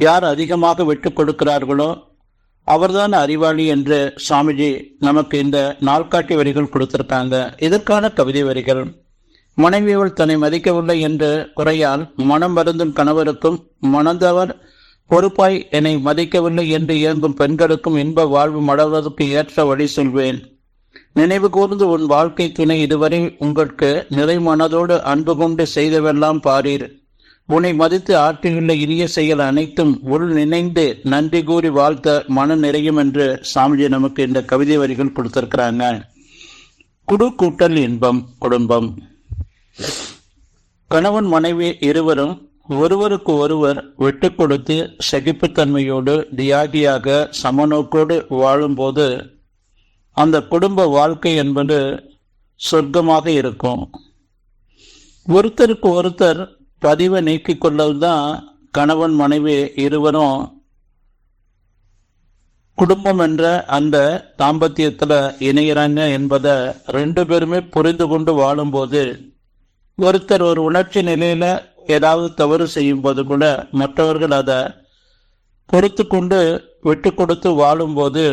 யார் அதிகமாக விட்டுக் கொடுக்கிறார்களோ அவர்தான் அறிவாளி என்று சாமிஜி நமக்கு இந்த நாள்காட்டி வரிகள் கொடுத்திருக்காங்க. இதற்கான கவிதை வரிகள். மனைவியவள் தன்னை மதிக்கவில்லை என்று குறையால் மனம் வருந்தும் கணவருக்கும் மணந்தவர் பொறுப்பாய் என்னை மதிக்கவில்லை என்று இயங்கும் பெண்களுக்கும் இன்ப வாழ்வு மலர்வதற்கு ஏற்ற வழி சொல்வேன். நினைவு கூர்ந்து உன் வாழ்க்கை துணை இதுவரை உங்களுக்கு நிறை மனதோடு அன்பு கொண்டு செய்தவெல்லாம் பாரீர். உன்னை மதித்து ஆற்றுகின்ற இனிய செயல் அனைத்தும் உள் நினைந்து நன்றி கூறி வாழ்த்த மன நிறையும் என்று சாமிஜி நமக்கு இந்த கவிதை வரிகள் கொடுத்திருக்கிறாங்க. குடு கூட்டல் இன்பம் குடும்பம். கணவன் மனைவி இருவரும் ஒருவருக்கு ஒருவர் விட்டு கொடுத்து சகிப்புத்தன்மையோடு தியாகியாக சமநோக்கோடு வாழும்போது அந்த குடும்ப வாழ்க்கை என்பது சொர்க்கமாக இருக்கும். ஒருத்தருக்கு ஒருத்தர் பதிவை நீக்கிக் கொள்ளவுதான் கணவன் மனைவி இருவரும் குடும்பம் என்ற அந்த தாம்பத்தியத்துல இணைகிறாங்க என்பதை ரெண்டு பேருமே புரிந்து கொண்டு வாழும்போது ஒருத்தர் ஒரு உணர்ச்சி நிலையில ஏதாவது தவறு செய்யும் போது கூட மற்றவர்கள் அதை பொறுத்து கொண்டு விட்டு கொடுத்து வாழும்போது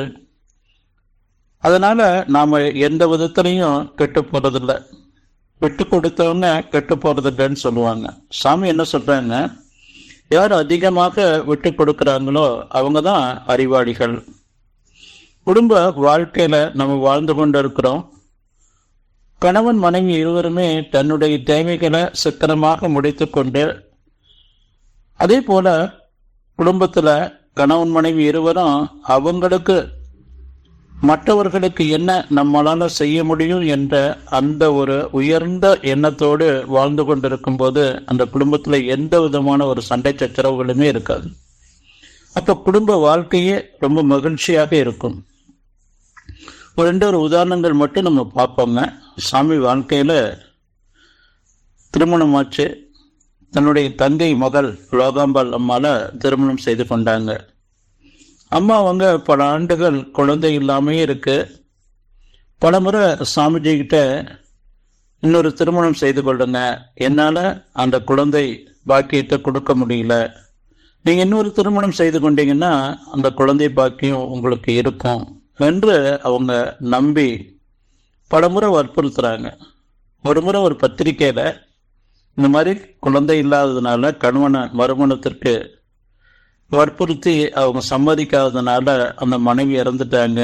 அதனால நாம எந்த விதத்திலையும் கெட்டு போறதில்ல. விட்டு கொடுத்தவங்க கெட்டு போறதில்லைன்னு சொல்லுவாங்க. சாமி என்ன சொல்கிறாங்க யார் அதிகமாக விட்டு கொடுக்குறாங்களோ அவங்க தான் அறிவாளிகள். குடும்ப வாழ்க்கையில் நம்ம வாழ்ந்து கொண்டு இருக்கிறோம் கணவன் மனைவி இருவருமே தன்னுடைய தேவைகளை சிக்கனமாக முடித்துக்கொண்டு அதே போல குடும்பத்தில் கணவன் மனைவி இருவரும் அவங்களுக்கு மற்றவர்களுக்கு என்ன நம்மளால செய்ய முடியும் என்ற அந்த ஒரு உயர்ந்த எண்ணத்தோடு வாழ்ந்து கொண்டிருக்கும் போது அந்த குடும்பத்துல எந்த விதமான ஒரு சண்டை சச்சரவுகளுமே இருக்காது. அப்ப குடும்ப வாழ்க்கையே ரொம்ப மகிழ்ச்சியாக இருக்கும். ஒரு ரெண்டு ஒரு உதாரணங்கள் மட்டும் நம்ம பார்ப்போங்க. சாமி வாழ்க்கையில திருமணமாச்சு தன்னுடைய தங்கை மகள் லோகாம்பாள் அம்மால திருமணம் செய்து கொண்டாங்க. அம்மா அவங்க பல ஆண்டுகள் குழந்தை இல்லாமே இருக்கு. பல முறை சாமிஜி கிட்ட இன்னொரு திருமணம் செய்து கொள்ளுங்க. என்னால் அந்த குழந்தை பாக்கியத்தை கொடுக்க முடியல. நீங்கள் இன்னொரு திருமணம் செய்து கொண்டீங்கன்னா அந்த குழந்தை பாக்கியம் உங்களுக்கு இருக்கும் என்று அவங்க நம்பி பலமுறை வற்புறுத்துறாங்க. ஒரு முறை ஒரு பத்திரிக்கையில் இந்த மாதிரி குழந்தை இல்லாததுனால கணவனை மறுமணத்திற்கு வற்புறுத்தி அவங்க சம்மதிக்காததுனால அந்த மனைவி இறந்துட்டாங்க.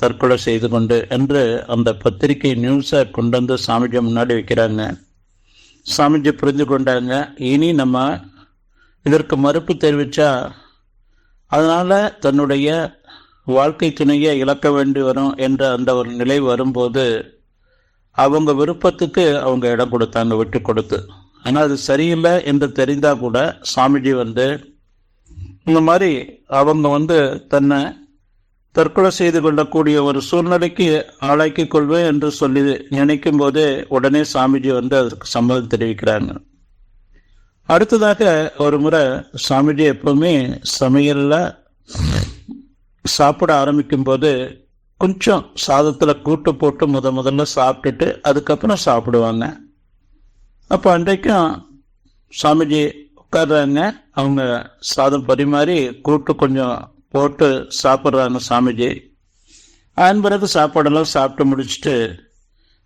தற்கொலை செய்து கொண்டு என்று அந்த பத்திரிகை நியூஸை கொண்டு வந்து சாமிஜி முன்னாடி வைக்கிறாங்க. சாமிஜி புரிந்து கொண்டாங்க. இனி நம்ம இதற்கு மறுப்பு தெரிவித்தா அதனால் தன்னுடைய வாழ்க்கை துணையை இழக்க வேண்டி வரும் என்ற அந்த ஒரு நிலை வரும்போது அவங்க விருப்பத்துக்கு அவங்க இடம் கொடுத்தாங்க விட்டு கொடுத்து. ஆனால் அது சரியில்லை என்று தெரிந்தால் கூட சாமிஜி வந்து இந்த மாதிரி அவங்க வந்து தன்னை தற்கொலை செய்து கொள்ளக்கூடிய ஒரு சூழ்நிலைக்கு ஆளாக்கிக் கொள்வேன் என்று சொல்லி நினைக்கும் போதே உடனே சாமிஜி வந்து அதற்கு சம்மதம் தெரிவிக்கிறாங்க. அடுத்ததாக ஒரு முறை சாமிஜி எப்பவுமே சமையலில் சாப்பிட ஆரம்பிக்கும் போது கொஞ்சம் சாதத்தில் கூட்டு போட்டு முத முதல்ல சாப்பிட்டுட்டு அதுக்கப்புறம் சாப்பிடுவாங்க. அப்போ அன்றைக்கும் சாமிஜி உட்கார்றாங்க. அவங்க சாதம் பரிமாறி கூட்டு கொஞ்சம் போட்டு சாப்பிட்றாங்க சாமிஜி. அதன் பிறகு சாப்பாடெல்லாம் சாப்பிட்டு முடிச்சுட்டு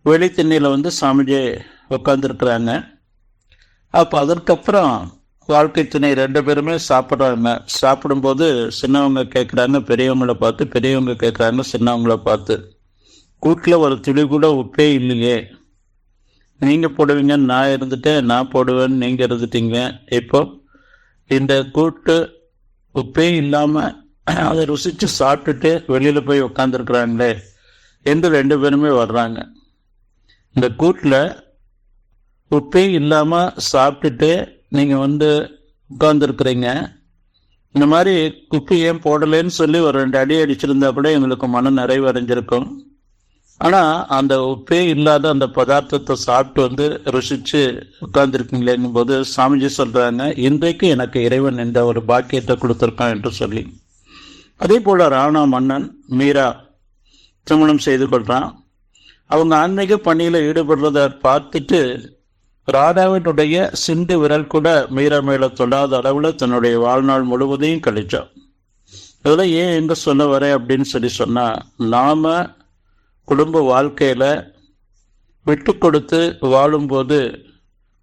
வெளி வந்து சாமிஜி உட்காந்துருக்குறாங்க அப்போ அதற்கப்புறம் வாழ்க்கை துணை ரெண்டு பேருமே சாப்பிட்றாங்க. சாப்பிடும்போது சின்னவங்க கேட்குறாங்க பெரியவங்கள பார்த்து பெரியவங்க கேட்குறாங்க சின்னவங்கள பார்த்து. கூட்டில் ஒரு துளி கூட உப்பே இல்லையே. நீங்கள் போடுவீங்க நான் இருந்துட்டேன் நான் போடுவேன்னு நீங்கள் இருந்துட்டீங்க. இப்போ இந்த கூட்டு உப்பே இல்லாமல் அதை ருசித்து சாப்பிட்டுட்டு வெளியில் போய் உட்காந்துருக்குறாங்களே என்று ரெண்டு பேருமே வர்றாங்க. இந்த கூட்டில் உப்பே இல்லாமல் சாப்பிட்டுட்டு நீங்கள் வந்து உட்கார்ந்துருக்குறீங்க இந்த மாதிரி குப்பி ஏன் போடலைன்னு சொல்லி ஒரு ரெண்டு அடி அடிச்சிருந்தா கூட எங்களுக்கு மன நிறைவு அடைஞ்சிருக்கும் ஆனால் அந்த உப்பே இல்லாத அந்த பதார்த்தத்தை சாப்பிட்டு வந்து ருசிச்சு உட்கார்ந்துருக்கீங்களேங்கும் போது சாமிஜி சொல்கிறாங்க இன்றைக்கு எனக்கு இறைவன் இந்த ஒரு பாக்கியத்தை கொடுத்துருக்கான் என்று சொல்லி. அதே போல் ராணா மன்னன் மீரா திருமணம் செய்து கொள்கிறான் அவங்க ஆன்மீக பணியில் ஈடுபடுறத பார்த்துட்டு ராதாவினுடைய சிண்டு விரல் கூட மீரா மேல தொடாத அளவில் தன்னுடைய வாழ்நாள் முழுவதையும் கழிச்சான். இதெல்லாம் ஏன் எங்க சொல்ல வரேன் அப்படின்னு சொல்லி சொன்னா நாம குடும்ப வாழ்க்கையில் விட்டு கொடுத்து வாழும்போது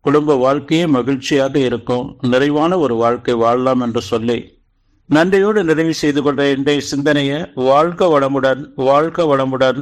குடும்ப வாழ்க்கையே மகிழ்ச்சியாக இருக்கும். நிறைவான ஒரு வாழ்க்கை வாழலாம் என்று சொல்லி நன்றியோடு நிறைவு செய்து கொண்ட இன்றைய சிந்தனையை வாழ்க வளமுடன் வாழ்க வளமுடன்.